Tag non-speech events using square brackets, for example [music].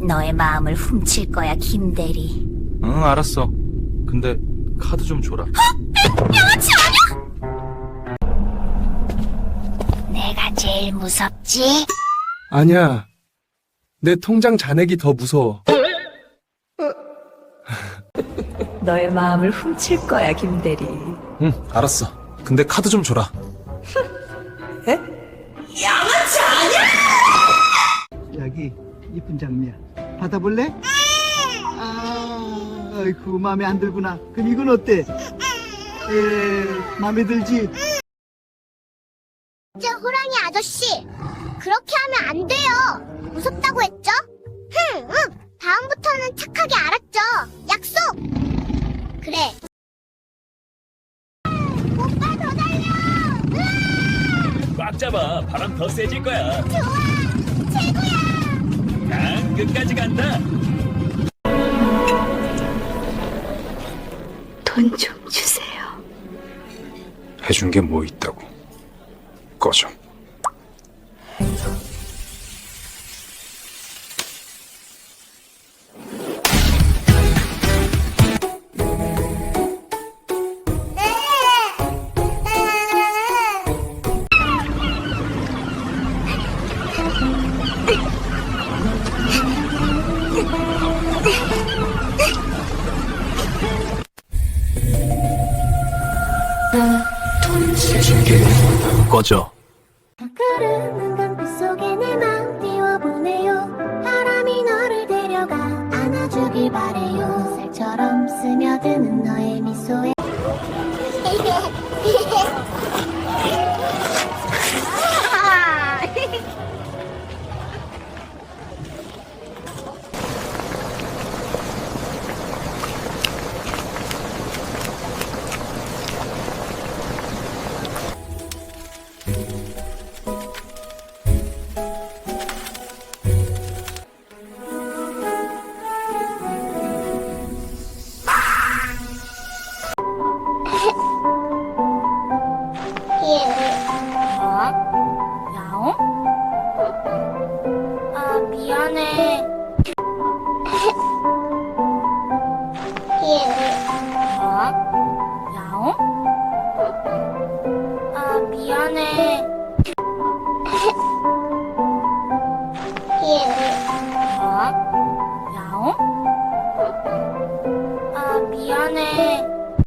너의 마음을 훔칠 거야, 김대리. 응, 알았어. 근데 카드 좀 줘라. 양아치 아니야? 내가 제일 무섭지? 아니야. 내 통장 잔액이 더 무서워. 너의 마음을 훔칠 거야, 김대리. 응, 알았어. 근데 카드 좀 줘라. 여기 이쁜 장미야. 받아볼래? 아, 아이고 마음에 안 들구나. 그럼 이건 어때? 에, 마음에 들지? 저 호랑이 아저씨, 그렇게 하면 안 돼요. 무섭다고 했죠? 흥, 응. 다음부터는 착하게 알았죠? 약속. 그래. 오빠 더 달려. 꽉 잡아. 바람 더 세질 거야. 난 끝까지 간다. 돈 좀 주세요. 해준 게 뭐 있다고. 꺼져. 꺼져. 바래요 쌀처럼 스며드는 미안해. [laughs] 예. 어? 야옹?